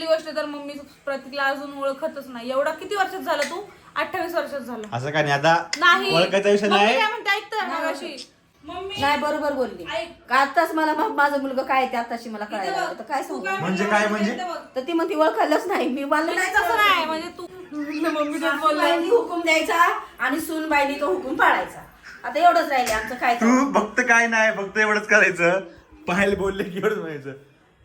पहिली गोष्ट तर मम्मी प्रतीकला अजून ओळखतच नाही. एवढा किती वर्षात झाला तू? अठ्ठावीस वर्षात झाला. असं काय नाही? आता नाही. ओळखायचा विषय मम्मी नाही. काय म्हणते? ऐकतं मगाशी. मम्मी. नाही बरोबर बोलली. ऐक. का आताच मला मा- माझा मुलगा काय ते आताशी मला इथं कळायला बघ. लागलं. तर काय तू सांगू? म्हणजे काय म्हणजे? इथं बघ. तर ती म्हणती ओळखायलाच नाही. मी मला म्हणजे नाही तसं नाही. म्हणजे तू मम्मी बोलला. हुकूम द्यायचा आणि सूनबाईनी तो हुकूम पाळायचा. आता एवढंच राहिले आमचं काय. तू फक्त काय नाही फक्त एवढंच करायचं. पाहायला बोलले की एवढंच म्हणायचं.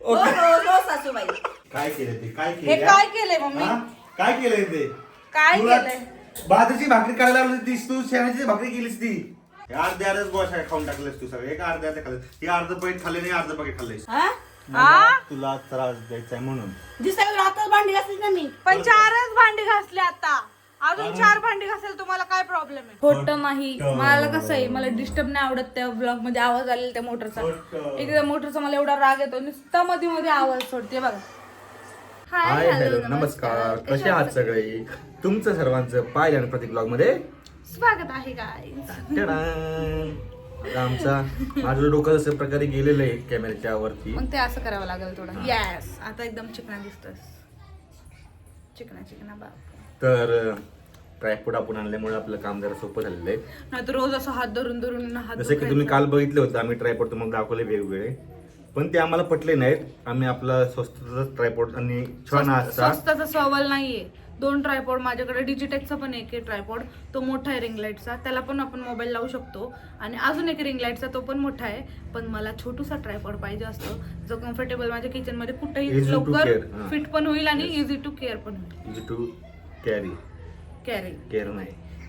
हो हो हो सासूबाई. काय केलं ते? काय हे केलं काय केलंय मम्मी? हा? काय केलंय ते? काय तुला केलंय? बाजरीची भाकरी करायला लावली तीस तू शेणाची भाकरी केलीस ती. हे अर्धे अर्धच खाऊन टाकलेस तू सगळं. एक अर्धे अर्धे खाल्ले ती अर्ध पैठ खाल्ले नाही अर्ध पाकिट खाल्लेस. हा? मला तुला त्रास द्यायचा आहे म्हणून दिसायला भांडी घासली ना मी. पण चारच भांडी घासली आता. अजून चार भांडी घासेल तुम्हाला काय प्रॉब्लेम आहे? खोटं नाही. मला कसं आहे मला डिस्टर्ब नाही आवडत त्या ब्लॉगमध्ये आवाज आलेला त्या मोटरचा खोटं. एकदा मोटरचा मला एवढा राग येतो नुसता मध्ये मध्ये आवाज सोडते बघा. हाय हॅलो नमस्कार. कसे आहात सगळे? तुमचं सर्वांचं पाहिलं आणि प्रतीक ब्लॉगमध्ये? स्वागत आहे काय आमचा माझं डोकं जसं प्रकारे गेलेलं आहे कॅमेऱ्याच्या वरती. मग ते असं करावं लागेल थोडं. येस आता एकदम चिकना दिसतोय चिकना चिकना बा तर ट्रायपोड आपण आणल्यामुळे आपलं काम जरा सोपं झालेलं आहे. नाही तर रोज असं हात धरून धरून हात जसं की तुम्ही काल बघितलं होतं आम्ही ट्रायपोड तुम्हाला दाखवले वेगवेगळे. पण ते आम्हाला पटले नाहीत. आम्ही आपला स्वस्तचा ट्रायपोड आणि छान असा स्वस्ताचा सवाल नाहीये. दोन ट्रायपॉड माझ्याकडे डिजिटेकचा पण एक आहे ट्रायपॉड तो मोठा आहे रिंग लाईटचा त्याला पण आपण मोबाईल लावू शकतो. आणि अजून एक रिंग लाईटचा तो पण मोठा आहे. पण मला छोटूसा ट्रायपॉड पाहिजे असतो. जो कम्फर्टेबल माझ्या किचनमध्ये कुठेही Easy to लवकर care, हा. फिट पण होईल आणि इझी टू केअर पण होईल. Easy to carry carry care नाही.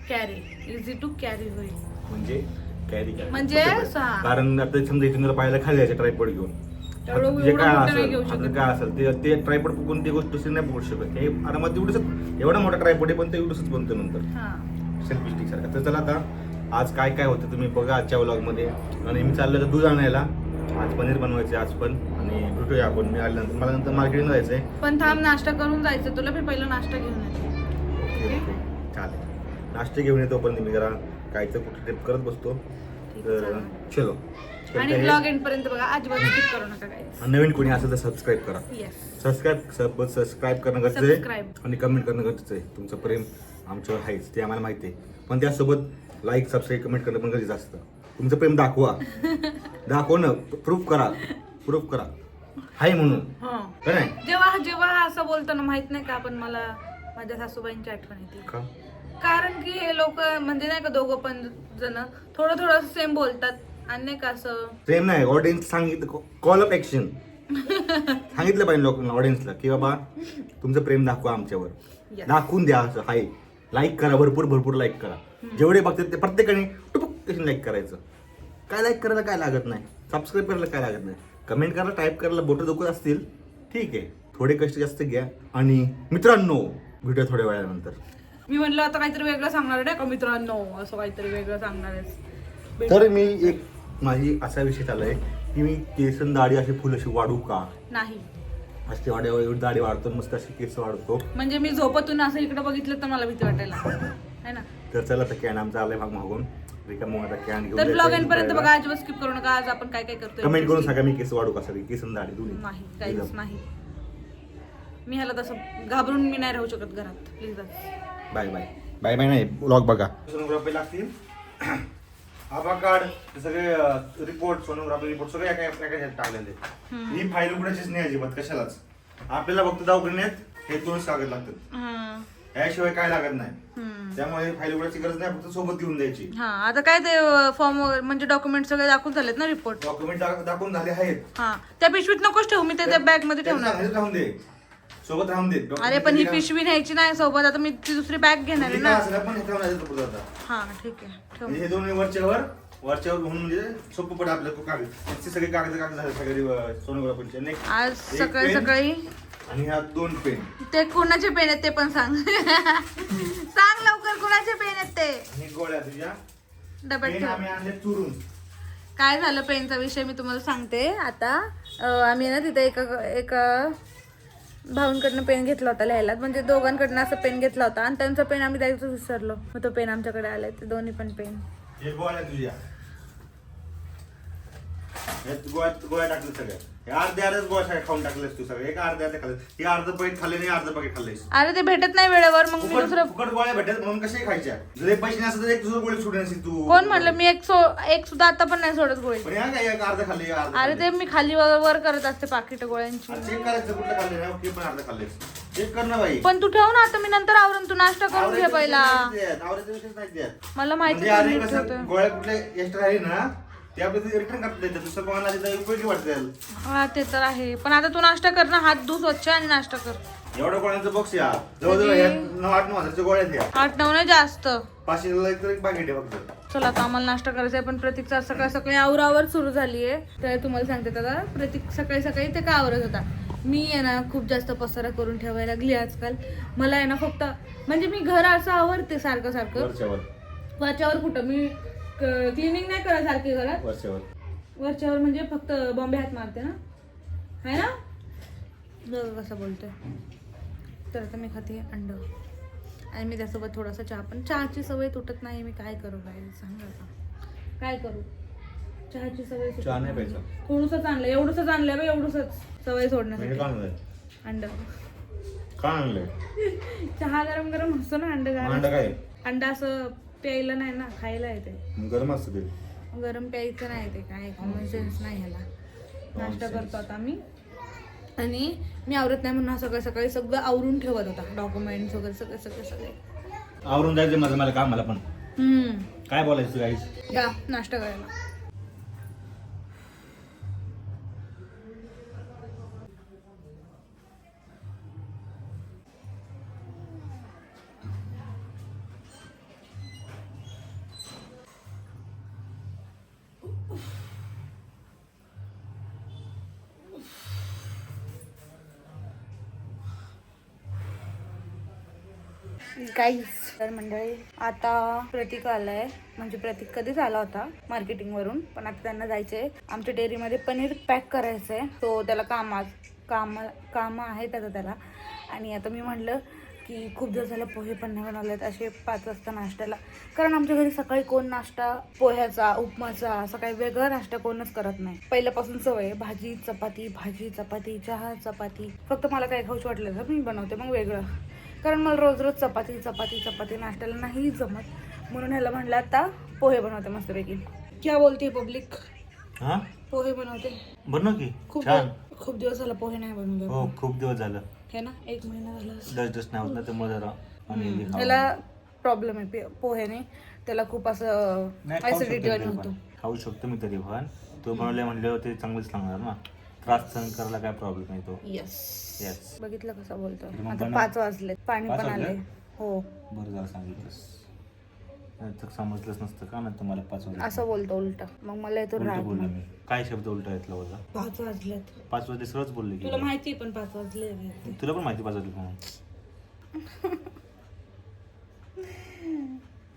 कॅरी इझी टू कॅरी होईल. म्हणजे कॅरी म्हणजे कारण आता समजा इथून जर पाहायला खाली यायचे ट्रायपॉड घेऊन एवढं- जे एवढं काय मोठं नाही घेऊ असेल शकत. आता काय असेल ते ते ट्रायपॉड कोणती गोष्ट दुसरी नाही बघू शकत. हे आरामात एवढंच एवढा मोठा ट्रायपॉड आहे पण ते एवढंच बनतो नंतर. हा. सेल्फी स्टिक सारखं. तर चला आता आज काय काय होतं तुम्ही बघा आजच्या व्लॉगमध्ये. आणि मी चाललो तर दूध आणायला. आज पनीर बनवायचे आज पण. आणि भेटूया आपण. मी आल्यानंतर मला नंतर मार्केटिंग जायचंय. पण थांब नाश्ता करून जायचं. तुला मी पहिलं नाश्ता घेऊन येते नाश्ते घेऊन येतो पण मी जरा कायचं कुठे ट्रिप करत बसतो. तर चलो. आणि ब्लॉग एंड पर्यंत बघा अजिबात स्किप करू नका काय नवीन कोणी असेल तर सबस्क्राईब करा. सबस्क्राईब सब सबस्क्राईब करणं गरजेचं आहे Subscribe. आणि कमेंट करणं गरजेचं आहे. तुमचं प्रेम आमच्यावर आहेच ते आम्हाला माहिती आहे. पण त्यासोबत लाईक सबस्क्राईब कमेंट करणं पण गरजेचं असतं. तुमचं प्रेम दाखवा. दाखव ना प्रूफ करा. प्रूफ करा. आहे म्हणून. हा. जेव्हा जेव्हा असं बोलताना माहीत नाही का आपण मला माझ्या सासूबाईंची आठवण येते. का? कारण की हे लोक म्हणजे नाही का दोघं पण जण थोडं थोडं सेम बोलतात. आणि नाही का असं प्रेम नाही ऑडियन्स सांगितलं कॉल ऑफ ऍक्शन सांगितलं पाहिजे लोकांना ऑडियन्सला की बाबा तुमचं प्रेम दाखवा आमच्यावर. दाखवून द्या असं हाय. लाईक करा भरपूर भरपूर लाईक करा. जेवढे बघतात ते प्रत्येकाने टुपक लाईक करायचं. काय लाईक करायला काय लागत नाही? सबस्क्राईब करायला काय लागत नाही? कमेंट करायला टाईप करायला बोटं दुखत असतील? ठीक आहे. थोडे कष्ट जास्त घ्या. आणि मित्रांनो भेटूया थोड्या वेळानंतर. मी म्हणलं आता काहीतरी वेगळं सांगणार आहे का मित्रांनो? असं काहीतरी वेगळं सांगणार आहेस. तर मी एक माझी असा विषय चाललाय की मी केसन दाढी अशी फुल अशी वाढू का? नाही. अशी वाढ्या एवढी दाढी वाढतो मस्त अशी केस वाढतो. म्हणजे मी झोपतून असं इकडे बघितलं तर मला भीती वाटायला. है ना? तर चला तर कॅन आमचा आलाय भाग मागून. रिकामं आता कॅन घेऊन तर ब्लॉग एंड पर्यंत बघा अजिबात स्किप करू नका. आज आपण काय काय करतोय कमेंट करून सांगा मी केस वाढू का सगळी? केसन दाढी दोन्ही. नाही काहीच. नाही. मी ह्याला तसं घाबरून मी नाही राहू शकत घरात. Please bye bye. Bye bye नाही ब्लॉग बघा. सोनोग्राफी लागतील. आभा कार्ड सगळे रिपोर्ट सोनोग्राफी रिपोर्ट सगळे एका एका ह्याच्यात टाकलेले. ही फाईल उघडायचीच नाही अजिबात कशालाच. आपल्याला फक्त दवाखान्यात हे दोन कागद लागतात. याशिवाय काय लागत नाही. त्यामुळे फाईल उघडायची गरज नाही फक्त सोबत घेऊन द्यायची. हा आता काय ते फॉर्म म्हणजे डॉक्युमेंट सगळे दाखवून झालेत ना रिपोर्ट डॉक्युमेंट दाखवून झाले आहेत. हा त्या पिशवीत नकोच ठेवू मी ते त्या बॅगमध्ये ठेवणार. राहून दे. सोबत राहून दे अरे पण ही पिशवी न्यायची नाही सोबत. आता मी ती दुसरी बॅग घेणार आहे ना. पण हे. हा ठीक आहे. ठेव. हे दोन्ही वरच्यावर वरच्यावर होऊन म्हणजे सोपं पडे आपलं तो कागद. ते सगळे कागद कागद झाले सगळे सोनोग्राफीचे एक- आज एक सकाळी सकाळी? आणि ह्या दोन पेन. ते कोणाचे पेन आहेत ते पण सांग. सांग लवकर कोणाचे पेन आहेत ते? आणि गोळ्या तुझ्या. डब्यात पेन ठेव. आम्ही आणले चुरून. काय झालं पेनचा विषय मी तुम्हाला सांगते. आता अं, आम्ही ना तिथे एका एका भाऊंकडनं पेन घेतला होता लिहायला. म्हणजे दोघांकडनं असं पेन घेतला होता. आणि त्यांचा पेन आम्ही द्यायचं विसरलो. मग तो पेन आमच्याकडे आलाय. ते दोन्ही पण पेन. गोळ्या गोळ्यात टाकल्या सगळ्या हे अर्धे अर्धेच गोळ्या खाऊन टाकलेस तू सगळे. एक अर्धे अर्धे खाल्ले हे अर्ध पैठ खाल्ले नाही अर्ध पॅकेट खाल्लेस. अरे ते भेटत नाही वेळेवर मग मी फुकट दुसरं फुकट गोळ्या भेटत म्हणून कसे खायच्या. जर पैसे नसते तर एक दुसरं गोळी सोडून असेल तू. कोण म्हणलं? मी एक सो एक सुद्धा आता पण नाही सोडत गोळी. पण या काय एक अर्ध खाल्ले एक अर्ध अरे ते मी खाली वर वर करत असते पाकिट गोळ्यांची. चेक करायचं कुठलं खाल्ले ना ते पण अर्ध खाल्लेस. चेक कर ना बाई. पण तू ठेव ना आता मी नंतर आवरून तू नाश्ता करून घे पहिला. आवरायचा विषयच नाही. मला माहिती म्हणजे अरे कसं. गोळ्या कुठल्या एक्स्ट्रा आहे ना ते आपल्याला रिटर्न करता येतात दुसरं कोणाला तिथं उपयोगी हा ते तर आहे. पण आता तू नाश्ता कर ना हात धु स्वच्छ आणि नाश्ता कर. एवढ्या गोळ्यांचं बॉक्स या जवळजवळ ह्या नऊ आठ नऊ हजारच्या गोळ्या द्या. आठ नऊ नाही जास्त. पाचशेला एक तर एक पाकिट आहे फक्त. चला आता आम्हाला नाश्ता करायचा आहे पण प्रतीकचा सकाळ सकाळी आवरावर सुरू झाली आहे तर तुम्हाला सांगते दादा प्रतीक सकाळी सकाळी ते का आवरत होता? मी आहे ना खूप जास्त पसारा करून ठेवायला लागली आजकाल. मला आहे ना फक्त म्हणजे मी घर असं आवरते सारखं सारखं. वरच्यावर. वरच्यावर कुठं? मी क्लिनिंग नाही करत सारखी घरात? वरच्यावर. वरच्यावर म्हणजे फक्त बॉम्बे हात मारते ना? आहे ना? बघ कसं बोलतोय. तर आता मी खाते अंड. आणि मी त्यासोबत थोडासा चहा पण चहाची सवय तुटत नाही मी काय करू काय सांग आता. काय करू? चहाची सवय सुटत चहा नाही प्यायचा. थोडंसंच आणलं एवढंच आणलं बा एवढंच सवय सोडण्यासाठी. आणलंय? अंड. का आणलंय? चहा गरम गरम असतो ना अंड अंड गरम काय? अंड असं प्यायला नाही ना खायला येते. गरम असतं ते. गरम प्यायचं नाही ते काय कॉमन सेन्स नाही ह्याला. नाश्ता करतो आता मी आणि मी आवरत नाही म्हणून हा सकाळी सकाळी सगळं आवरून ठेवत होता. डॉक्युमेंट्स वगैरे सगळे सगळे सगळे. आवरून जायचं माझं मला काम मला पण. हम्म. काय बोलायचं गाईस नाश्ता करायला. काहीच. तर मंडळी आता प्रतीक आलाय. म्हणजे प्रतीक कधीच आला होता मार्केटिंग वरून पण आता त्यांना जायचंय. आमच्या डेअरीमध्ये पनीर पॅक करायचंय. तो त्याला कामात काम कामं आहेत आता त्याला. आणि आता मी म्हटलं की खूप दिवस झालं पोहे पण नाही बनवलेत. असे पाच वाजता नाश्त्याला. कारण आमच्या घरी सकाळी कोण नाश्ता पोह्याचा उपमाचा असं काही वेगळा नाश्ता कोणच करत नाही. पहिल्यापासून सवय आहे. भाजी चपाती भाजी चपाती चहा चपाती. फक्त मला काय खाऊच वाटलं तर मी बनवते. मग वेगळं. कारण मला रोज रोज चपाती चपाती चपाती नाश्त्याला नाही जमत. म्हणून ह्याला म्हणलं आता पोहे बनवते मस्तपैकी. क्या बोलते पब्लिक हा? पोहे बनवते. बनव की. खूप छान. खूप दिवस झाला पोहे नाही बनवले. हो खूप दिवस झालं. हे ना एक महिना झाला असेल. दस दस नाही होत ना त्यामुळे जरा. त्याला प्रॉब्लेम आहे पे- पोहेने त्याला खूप असं नाही, खाऊ शकतो ऍसिडिटी तरी होतो पण. खाऊ शकतो मी तरी पण. तो बनवले म्हणल्यावर ते चांगलंच लागणार ना. त्रास सहन करायला काय प्रॉब्लेम आहे तो? येस येस बघितलं कसं बोलतोय मग आता. पाच वाजले पाणी पाच पण आले? हो. बरं झालं सांगितलंस. समजलंच नसतं का? ना तुम्हाला पाच वाजता असं बोलतो उलट. मग मला येतो उलट राग. बोललो मग. मी. काय शब्द उलटा येतला होता पाच वाजलेत. पाच वाजले सरळच बोलले की. तुला माहिती पण पाच वाजले तुला पण माहिती पाच वाजले म्हणून.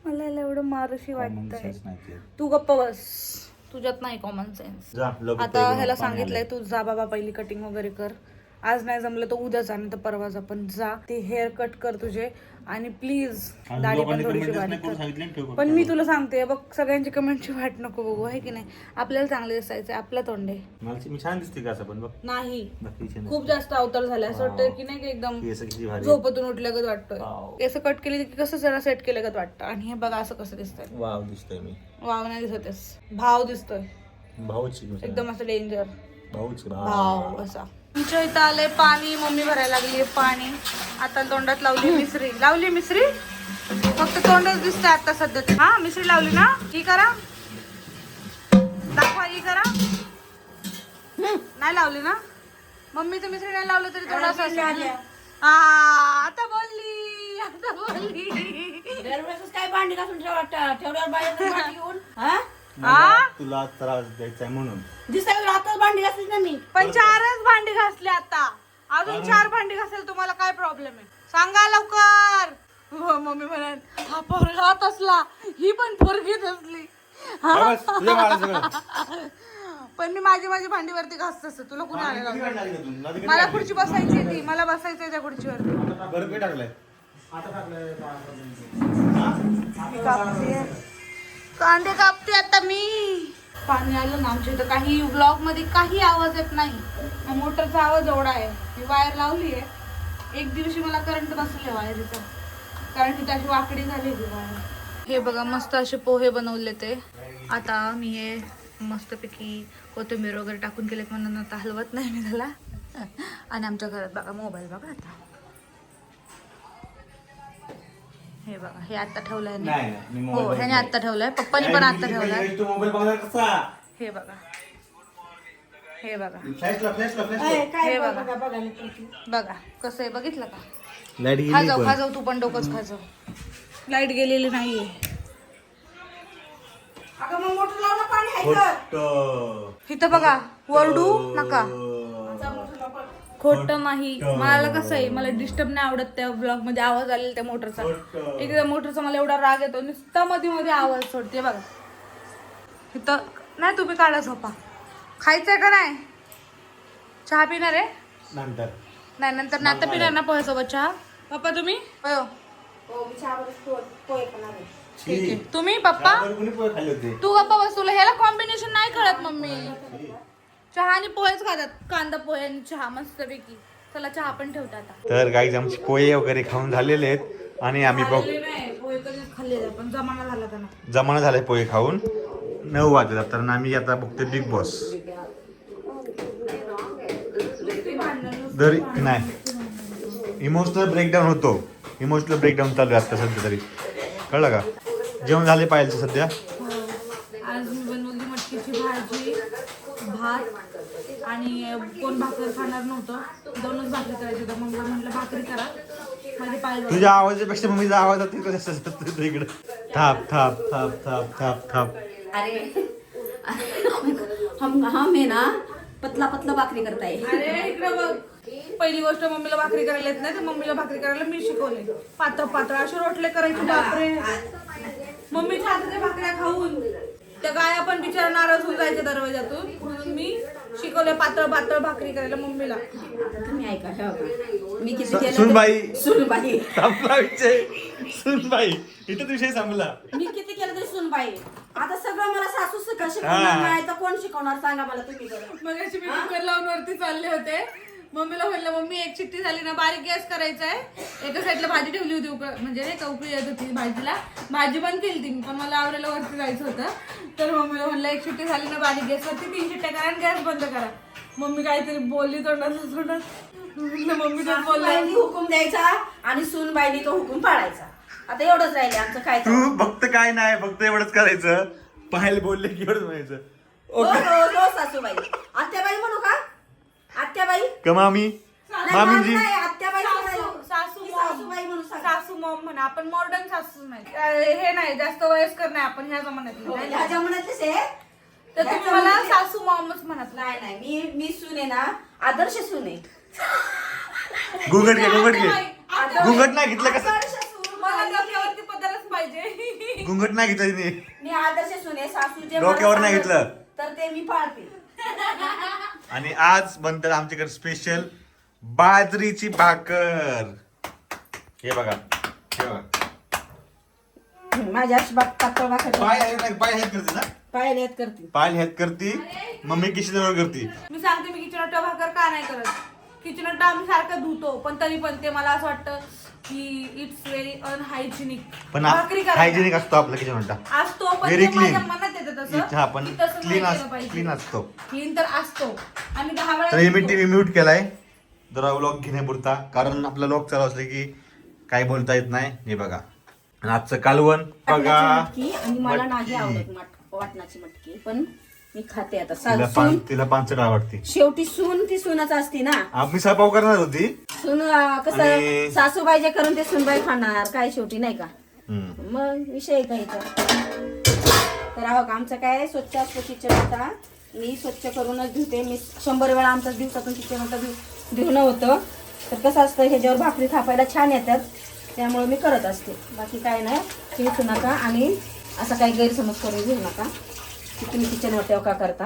मला याला एवढं मारशी वाटतंय. सेन्स नाही ते. तू गप्प बस. तुझ्यात नाही कॉमन सेन्स आता ह्याला सांगितलंय. तू जा बाबा पहिली कटिंग वगैरे कर आज नाही जमलं तर उद्या जा नाही तर परवा जा. पण जा ते हेअर कट कर तुझे आणि प्लीज दाढी पण थोडीशी बारीक कर. पण मी तुला सांगते बघ सगळ्यांची कमेंटची वाट नको बघू आहे की नाही? आपल्याला चांगले दिसायचं आपला तोंड आहे. मी छान दिसते का असं पण? बघ. नाही. खूप जास्त अवतार झाले असं वाटतं की नाही की एकदम दिसते. झोपतून उठल्यागत वाटतोय. केस कट केली की कसं जरा सेट केल्यागत वाटतं. आणि हे बघा असं कसं दिसतंय. वाव दिसतोय मी. वाव नाही दिसतेस भाव दिसतोय. भाऊची एकदम असं डेंजर भाऊची भाव असा. आमच्या इथं आलंय पाणी. मम्मी भरायला लागली पाणी. आता तोंडात लावली मिसरी. लावली मिसरी? फक्त तोंडच दिसतंय आता सध्या. हा मिसरी लावली ना? ही करा. दाखवा ही करा. नाही लावली ना? मम्मी तर मिसरी नाही लावलं तरी थोडासा असं- हा आता बोलली आता बोलली. काय भांडी घासून ठेवा ठेवल्यावर बाहेर घेऊन? हा? तुला त्रास द्यायचा म्हणून. दिसायला आताच भांडी घासलीच ना मी. पण चारच भांडी घासली आता. अजून चार भांडी घासेल तुम्हाला काय प्रॉब्लेम आहे? सांगा लवकर. हो, मम्मी म्हणाल हा पोरगा हात असला ही पण पोरगीच असली. काय बस, तुझ्या माळा सगळं. पण मी माझी माझी भांडी वरती घासत असते तुला कुणी किती आलेलं वेळ लागली तुला? नदी किती मला? खुर्ची बसायची आहे ती मला बसायचंय त्या खुर्चीवरती. बरं काय टाकलंय. कापते. कांदे कापते आता मी. पाणी आलं ना आमच्या इथं. काही ब्लॉगमध्ये काही आवाज येत नाही. मोटरचा आवाज एवढा आहे. मी वायर लावली आहे. एक दिवशी मला करंट बसले वायरीचा कारण की त्याची वाकडी झाली होती वायर हे बघा मस्त असे पोहे बनवले ते. आता मी हे मस्तपैकी कोथिंबीर वगैरे टाकून केलेत म्हणून आता हलवत नाही मी त्याला. आणि आमच्या घरात बघा मोबाईल बघा आता. हे बघा हे आता ठेवलंय ना. नाही, नाही, मी हो mobile ह्याने. आता ठेवलंय पप्पानी पण आता ठेवलाय. तू मोबाईल बघणार कसा? हे बघा. हे बघा. फ्लॅशला फ्लॅशला अय, फ्लॅशला काय हे बघा बघा. कसं आहे बघितलं का? लाइट खाजाव खाजाव तू पण डोकंच खाजाव. लाइट गेलेली नाहीये. अगं मग मोटर ना पाणी आहे? इथं बघा वरडू नका. खोट नाही. मला कसं आहे मला डिस्टर्ब नाही आवडत त्या ब्लॉगमध्ये. आवाज आलेला त्या मोटरचा. एकदा मोटरचा मला एवढा राग येतो नुसता मध्ये मध्ये आवाज सोडते बघा. इथं नाही तुम्ही काढा झोपा. खायचंय का नाही? चहा पिणार आहे? नंतर. नाही नंतर नाता पिणार ना पोह्यासोबत चहा? पप्पा तुम्ही? हो. हो. ठीक आहे. तुम्ही पप्पा? तू गप्पा बस तुला ह्याला कॉम्बिनेशन नाही कळत मम्मी. चहा आणि पोहेच खातात. कांदा पोहे आणि चहा मस्तपैकी. चला चहा पण ठेवतात आता. तर गाईज आमचे पोहे वगैरे खाऊन झालेले आहेत आणि आम्ही बघ नाही, पोहे कधीच खाल्लेले पण जमाना झाला त्यांना जमाना झालाय पोहे खाऊन. नऊ वाजतात तर आम्ही आता बघतोय बिग बॉस दर नाही. इमोशनल ब्रेकडाऊन होतो. इमोशनल ब्रेकडाऊन चालू आहे आता सध्या तरी. कळलं का? जेवण झाले पाहिजे सध्या आज मी बनवली मटकीची भाजी भात आणि कोण भाकर खाणार नव्हतं. दोनच भाकरी करायची होतं. मग म्हटलं भाकरी करा. माझे पाय. तुझ्या आवाजापेक्षा मम्मीचा आवाज आता इकडे थाप थाप थाप थाप थाप थाप अरे हम हम है ना पतला पतला भाकरी करताय. अरे इकडे बघ. पहिली गोष्ट मम्मीला भाकरी करायला येत नाही तर मम्मीला भाकरी करायला मी शिकवले पातळ पातळ असे रोटले करायचे बापरे. मम्मीच्या हाताच्या भाकऱ्या खाऊन. त्या गाया पण बिचारा नाराज होऊन जायच्या दरवाजातून म्हणून मी शिकवले पातळ पातळ भाकरी करायला मम्मीला. आता तुम्ही ऐका हे बघा. मी किती केलं सुनबाई. तरी- सुनबाई. संपला विषय. सुनबाई इथं विषय संपला. मी किती केलं तरी सुनबाई. आता सगळं मला सासू हा. शिकवणार नाही तर कोण शिकवणार? सांगा मला तुम्ही बरं मग अशी मी कुकर लावून वरती चालले होते. मम्मीला म्हणलं मम्मी एक चिट्टी झाली ना बारीक गॅस करायचा आहे एका साईडला भाजी ठेवली होती उकळ म्हणजे नाही का उकळी येत होती भाजीला. भाजी पण केली ती पण मला आवडेला वरती जायचं होतं. तर मम्मीला म्हणलं एक चिट्टी झाली ना बारीक गॅसवरती तीन चिट्ट्या करा आणि गॅस बंद करा. मम्मी काहीतरी बोलली तोंडात तोंडात. मम्मी तर बोलला हुकूम द्यायचा आणि सुनबाईनी तो हुकूम पाळायचा आता एवढंच राहिले आमचं काय तू फक्त काय नाही फक्त एवढंच करायचं. पाहायला बोलले की एवढंच म्हणायचं. हो हो हो सासूबाई. आत्याबाई म्हणू का? आत्याबाई का मामी नाही, मामींजी नाही, आत्याबाई सासू. सासू मॉम. सासूबाई म्हणून सांगा. सासू मॉम म्हणा आपण मॉडर्न सासू नाही अं, हे नाही जास्त वयस्कर नाही आपण ह्या जमान्यात हो, नाही. ह्या जमान्यातलेच आहे. तर ह्या तुम्ही मला जमान्यातले- सासू मॉमच म्हणत नाही नाही मी मी सून आहे ना आदर्श सून आहे गुगट घे गुगट घे आता घुंगट नाही घेतलं कसं आदर्श सून मला माझी. डोक्यावरती पदरच पाहिजे घुंगट नाही घेतलं तिने मी आदर्श सून आहे सासू जे डोक्यावर नाही सांगत, घेतलं. तर ते मी पाळते आणि आज बनतात आमच्याकडे स्पेशल बाजरीची भाकर. हे बघा. हे बघा. माझ्या अशी पातळ भाकर पाय आहे- पाय हेल्प करते ना? पाय लेत करते. पाय हेल्प करते मम्मी किशनवर करते. मी सांगते मी किचन भाकर का नाही करत? किचन आम्ही सारखं धुतो पण तरी पण ते मला असं वाटतं की इट्स व्हेरी अनहायजिनिक पण भाकरी हायजेनिक असतो आपला किचन म्हणता? असतो पण Very ते माझ्या clean. मनात येतं तसं हा पण की तसं नाही क्लीन केलं पाहिजे. क्लीन असतो. क्लीन तर असतो. आणि दहा तर हे मी टीव्ही म्यूट केलाय. जरा व्लॉग घेण्यापुरता कारण आपला व्लॉग चालू असले की काही बोलता येत नाही. हे बघा. आणि आजचं कालवण बघा. मटकी आणि मला नाही. आवडत मट- वाटणाची मटकी. पण मी खाते आता. तिला पान सून तिला पानसट आवडते. शेवटी सून ती सूनच असते ना. आम्ही स्वयंपाक करणार होती. सून अं, कसं आणि- सासूबाई जे करून ते सुनबाई खाणार काय शेवटी नाही का? हम्म. मग विषय काय तर अहो का आमचं काय स्वच्छ असतं किचन आता. मी स्वच्छ करूनच धुते. मी शंभर वेळा आमच्या दिवसातून किचन आता धु धुणं होतं. तर कसं असतं ह्याच्यावर भाकरी थापायला छान येतात. त्यामुळे मी करत असते. बाकी काय नाही चिंचू नका आणि असा काही गैरसमज करून घेऊ नका. की तुम्ही किचन वाट्यावर का करता?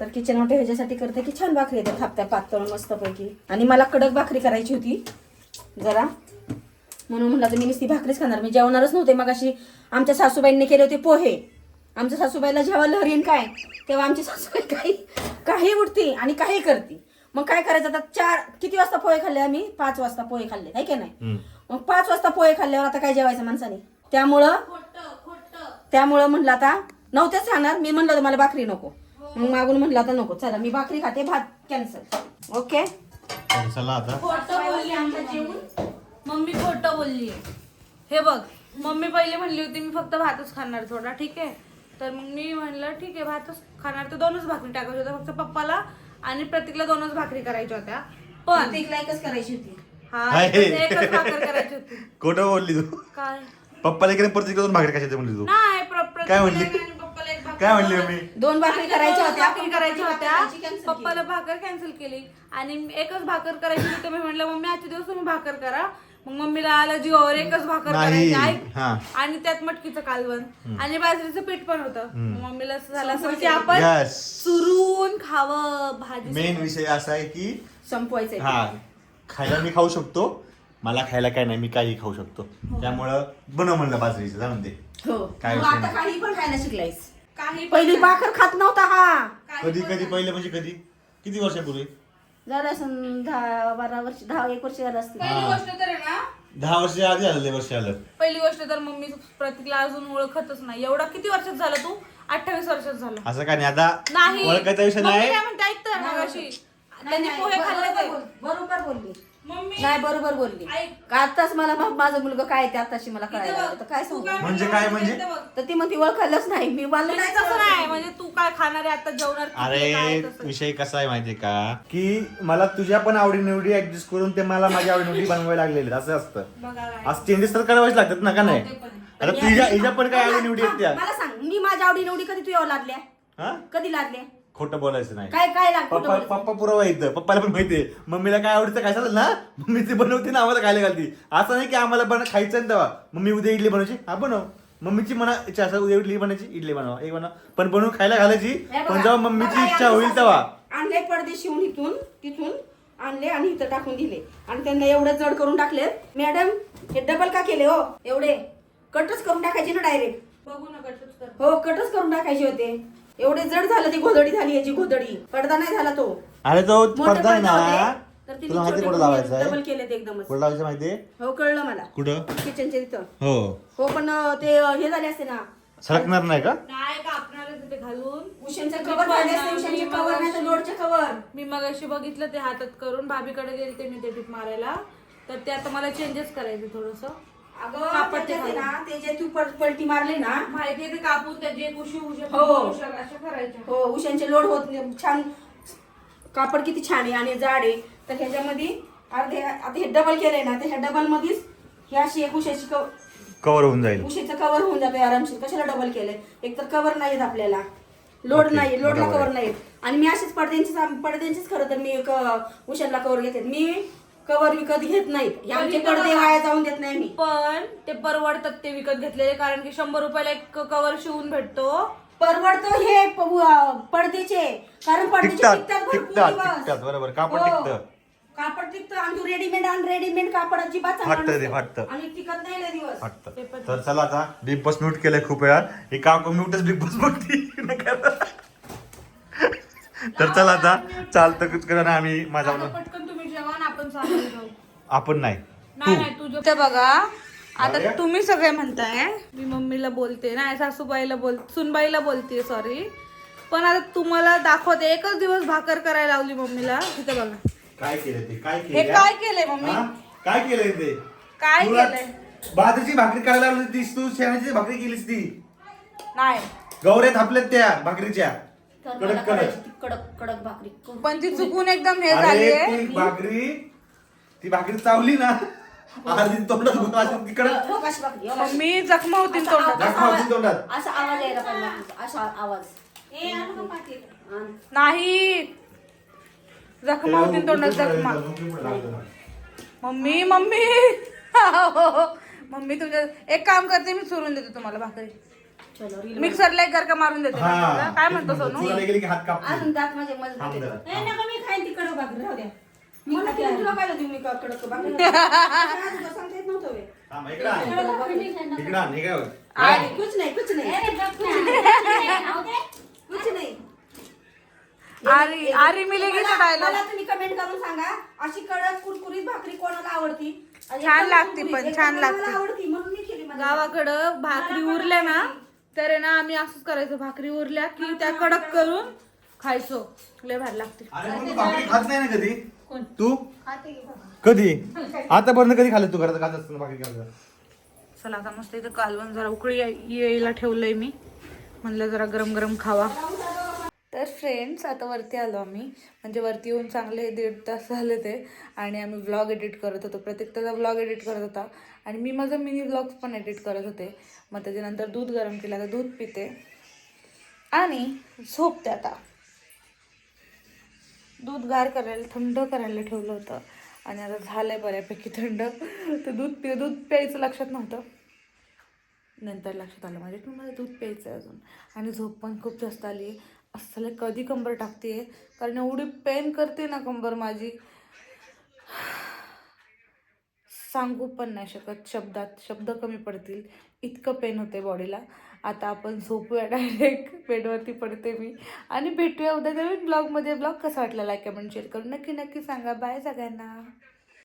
तर किचन वाटे ह्याच्यासाठी करते की छान भाकरी येते थापत्या पातळ मस्तपैकी. आणि मला कडक भाकरी करायची होती. जरा. म्हणून म्हणलं तर मी नुसती भाकरीच खाणार. मी जेवणारच नव्हते मग अशी आमच्या सासूबाईंनी केले होते पोहे. आमच्या सासूबाईला जेव्हा लहरीन काय तेव्हा आमची सासूबाई काही काही उठती आणि काही करते. मग काय करायचं आता चार किती वाजता पोहे खाल्ले आम्ही? पाच वाजता पोहे खाल्ले आहे की नाही. मग पाच वाजता पोहे खाल्ल्यावर आता काय जेवायचं माणसाने? त्यामुळं त्यामुळं म्हणलं आता नव्हतेच खाणार मी म्हणलं होतं मला भाकरी नको. मग मागून म्हणलं आता नको. चला मी भाकरी खाते भात कॅन्सल ओके तर चला आता. खोटं बोलली आमच्या जेवून. मम्मी खोटं बोलली. हे बघ मम्मी पहिले म्हणली होती मी फक्त भातच खाणार थोडा ठीक आहे? तर मग मी म्हणलं ठीक आहे भातच खाणार. तर दोनच भाकरी टाकायच्या होत्या फक्त पप्पाला आणि प्रतीकला दोनच भाकरी करायच्या होत्या. पण प्रत्येकला एकच करायची होती. हा. एकच भाकर करायची होती. खोटं बोलली तू. काय? पप्पाला इकडे दोन भाकरी कशाचे म्हणली तू. नाही प्र- प्रतीकला काय म्हणली? आणि काय म्हणली मम्मी दोन भाकरी करायच्या होत्या. भाकरी करायच्या होत्या. पप्पाला भाकर कॅन्सल केली. आणि एकच भाकर करायची होती तर मी म्हटलं मम्मी आजचे दिवस तुम्ही भाकर करा. मग मम्मीला आलं जीवावर एकच भाकर नाही. करायची ऐक. हा. आणि त्यात मटकीचं कालवण. आणि बाजरीचं पीठ पण होतं. मग मम्मीला असं झालं असं की संपवायचं. आपण Yes. चुरून खावं भाजी. मेन विषय असा आहे की संपवायचंय हा खायला मी खाऊ शकतो मला खायला काय नाही मी काही खाऊ शकतो. त्यामुळं बनव म्हणलं बाजरीचं जाऊन दे. हो. काय विषय आता नाही. काही पण खायला शिकलायस. काही पहिली. भाकर खात नव्हता हा. कधी कधी. पहिले म्हणजे कधी? किती वर्षापूर्वी? झालं असं दहा बारा वर्ष दहा एक वर्ष झालं असतील. पहिली गोष्ट तर आहे ना दहा वर्ष आधी आलं लय वर्ष आलं पहिली गोष्ट तर मम्मी प्रतीकला अजून ओळखतच नाही. एवढा किती वर्षात झाला तू? अठ्ठावीस वर्षात झाला. असं काय नाही? आता नाही. ओळखायचा विषय मम्मी नाही. काय म्हणते? ऐकतं मगाशी. नाही, त्यांनी पोहे खाल्ले ते. बरोबर बोलली. मम्मी नाही बरोबर बोलली ऐक. का आताच मला मा- माझं मुलगा काय ते आताशी मला इथं कळायला बघ. लागलं. तर काय तू सांगू काय म्हणजे काय म्हणजे? तर ती म्हणती ओळखायलाच नाही मी मला म्हणजे नाही तसं. नाही म्हणजे तू काय खाणार आहे आता जेवणार किती आहे, काय अरे तसं. विषय कसा आहे माहितीये का की मला तुझ्या पण आवडीनिवडी ऍडजस्ट करून ते मला माझ्या आवडीनिवडी बनवायला लागलेले असं असतं बघा काय. असं चेंजेस तर करावेच लागतात ना का नाही ते पण आहे. आता तुझ्या हिच्या पण काय आवडीनिवडी आहेत त्या मला सांग मी माझ्या आवडी निवडी कधी तुझ्यावर लादल्या हा कधी लादल्या खोटं बोलायचं नाही. काय काय लाग पप्पा पप्पा पुरावा येतं पप्पाला पण माहितीये मम्मीला काय आवडतं काय चालेल ना? मम्मी ते बनवते ना आम्हाला खायला घालते. असं नाही की आम्हाला बन खायचं आहे ना तेव्हा. मम्मी उद्या इडली बनवायची? हा बनव. मम्मीची मना इच्छा असं उद्या इडली बनायची? इडली बनवा एक बनवा. पण बनवून खायला घालायची. पण जेव्हा मम्मीची इच्छा होईल तेव्हा. आणले पडदे शिवून इथून तिथून आणले आणि इथं टाकून दिले. आणि त्यांना एवढं जड करून टाकले. मॅडम हे डबल का केले हो? एवढे. कटच करून टाकायचे ना डायरेक्ट बघू नका तूच कर. हो कटच करून टाकायचे होते. एवढे जड झालं ती गोधडी झाली याची गोधडी. पडदा नाही झाला तो. अरे तो मोठे पडदा आहे पडदे होते, ना तर तिने तुला माहिती छोटे कुठं लावायचा डबल आहे? केले ते एकदमच. कुठं लावायचं माहितीये हो कळलं मला. कुठं? किचनच्या तिथं हो. हो पण अं, ते अं, हे झाले असते ना. सरकणार नाही का? नाही कापणार तिथे घालून. उशांचे कवर झाले असते उशांचे कवर नाही तर लोडचे कवर मी मग अशी बघितलं ते हातात करून. भाभीकडे गेलते मी ते टीप मारायला. तर ते आता मला चेंजेस करायचे थोडस. अगं कापड ते त्याच्यात आहे घालून. ना ते जे तू पल- पलटी मारली ना माहिती आहे ते कापून? त्याचे एक उशी उशी हो. उशा अशा करायच्या. हो उशांचे लोड होत नाही. छान कापड किती छान आहे आणि जाड आहे. तर ह्याच्यामध्ये अर्धे आता हे डबल केलंय ना तर ह्या डबल मध्येच ही अशी एक उशाची कव कव्हर होऊन जाईल. उशीचं कव्हर होऊन जातोय आरामशीर. कशाला डबल केलंय? एक तर कव्हर नाहीत आपल्याला. लोड नाही लोडला बरोबर कव्हर आहे. नाहीत आणि मी अशीच पडद्यांचीच पडद्यांचीच खरं तर मी उशाला कव्हर घेते. मी कव्हर विकत घेत नाहीत हे आमचे पण पडदे. वाया जाऊन देत नाही मी पण ते परवडतात ते विकत घेतलेले कारण की शंभर रुपयाला एक कवर शिवून भेटतो परवडतो हे प- व- पडद्याचे कारण पडद्याचे टिकतात टिकतात भरपूर टिकतात दिवस. टिकतात बरोबर कापड हो. टिकतं कापड टिकतं आणि तू रेडीमेड आणि रेडीमेड कापड अजिबात चांगलं फाटतं ते, नसतं. फाटतं. आणि टिकत नाही लय दिवस वाटतं पण- तर चला आता बिग बॉस म्यूट केलंय खूप वेळा हे काम करून म्यूटच बिग बॉस बघती तर चला आता चालतं कुछ करा आम्ही माझा आता पटकन आपण चालू जाऊ आपण नाही नाही तुझं ते बघा आता? तुम्ही सगळे म्हणताय मी मम्मीला बोलते नाही सासूबाईला बोल सुनबाईला बोलते सॉरी पण आता तुम्हाला दाखवते एकच दिवस भाकर करायला लावली मम्मीला. इथे बघा. काय केलं ते? काय हे केलं काय केलंय मम्मी? हा? काय केलंय ते? काय तुला केलंय? भाताची भाकरी करायला लावली तीस तू शेणाची भाकरी केलीस ती. नाही. गौऱ्या थापल्यात त्या भाकरीच्या. तर कडक मला कडक. करायची ती कडक कडक भाकरी. पण ती चुकून एकदम हे अरे ती भाकरी ती भाकरी चावली ना अर्धी तोंडात तिकडं. हो, कशी भाकरी. हो, कशी. मम्मी जखमा होती असा तोंडात. आवाज-. असा आवाज यायला पाहिजे भाकरीचा, असा आवाज. आण. नाही. जखमा होती तोंडात जखमा. मम्मी मम्मी मम्मी तुझ्या एक काम करते मी सोडून देते तुम्हाला भाकरी. चलो रील मिक्सरला एक गरका मारून देते हा. काय म्हणतो सोनू? तुला गेली की हात कापते अजून दात माझे थांब मजबूत जरा. आहेत. ए, नका मी खाईन ती कडक भाकरी राहू द्या. मला तुला काय देऊ मी का कडक भाकरी आता तुला सांगता येत नव्हतं बे. थांब, इकडं आण. इकडं आण, हे काय बघ. आणि कुछ नाही. कुछ नाही. कुछ नाही आरी आरी मिलेगी तो मला डायलॉग मला तुम्ही कमेंट करून सांगा अशी कडक कुरकुरीत भाकरी कोणाला आवडती? आणि छान एकदम लागती कुरकुरीत. पण, एकदम छान मला लागती. आवडती म्हणून मी केली माझ्या गावाकडं भाकरी उरल्या ना तर आहे ना आम्ही असंच करायचो भाकरी उरल्या की त्या कडक करून खायचो. लय भारी लागते. अरे मग तू भाकरी खात नाही ना कधी? तू? कधी? आतापर्यंत कधी खाल्लं तू घरात खात असताना भाकरी खाल्लं? चला आता मस्त इथं कालवण जरा उकळी याय- यायला ठेवलंय मी. म्हणलं जरा गरम गरम खावा. तर फ्रेंड्स आता वरती आलो आम्ही. म्हणजे वरती येऊन चांगले दीड तास झाले ते. आणि आम्ही व्लॉग एडिट करत होतो. प्रत्येक त्याचा व्लॉग एडिट करत होता. आणि मी माझं मिनी व्लॉग्स पण एडिट करत होते. मग त्याच्यानंतर दूध गरम केलं. आता दूध पिते. आणि झोपते आता. दूध गार करायला थंड करायला ठेवलं होतं. आणि आता झालं आहे बऱ्यापैकी थंड. तर दूध पि दूध प्यायचं लक्षात नव्हतं. नंतर लक्षात आलं माझ्या की मला दूध प्यायचं आहे अजून. आणि झोप पण खूप जास्त आली. आहे असं कधी कंबर टाकते कारण एवढी पेन करते ना कंबर माझी. सांगू पण नाही शकत. शब्दात शब्द कमी पडतील. इतकं पेन होते बॉडीला आता आपण झोपूया डायरेक्ट बेडवरती पडते मी. आणि भेटूया उद्या नवीन ब्लॉगमध्ये ब्लॉग कसा वाटला लाईक कमेंट शेअर करून नक्की नक्की सांगा. बाय सगळ्यांना.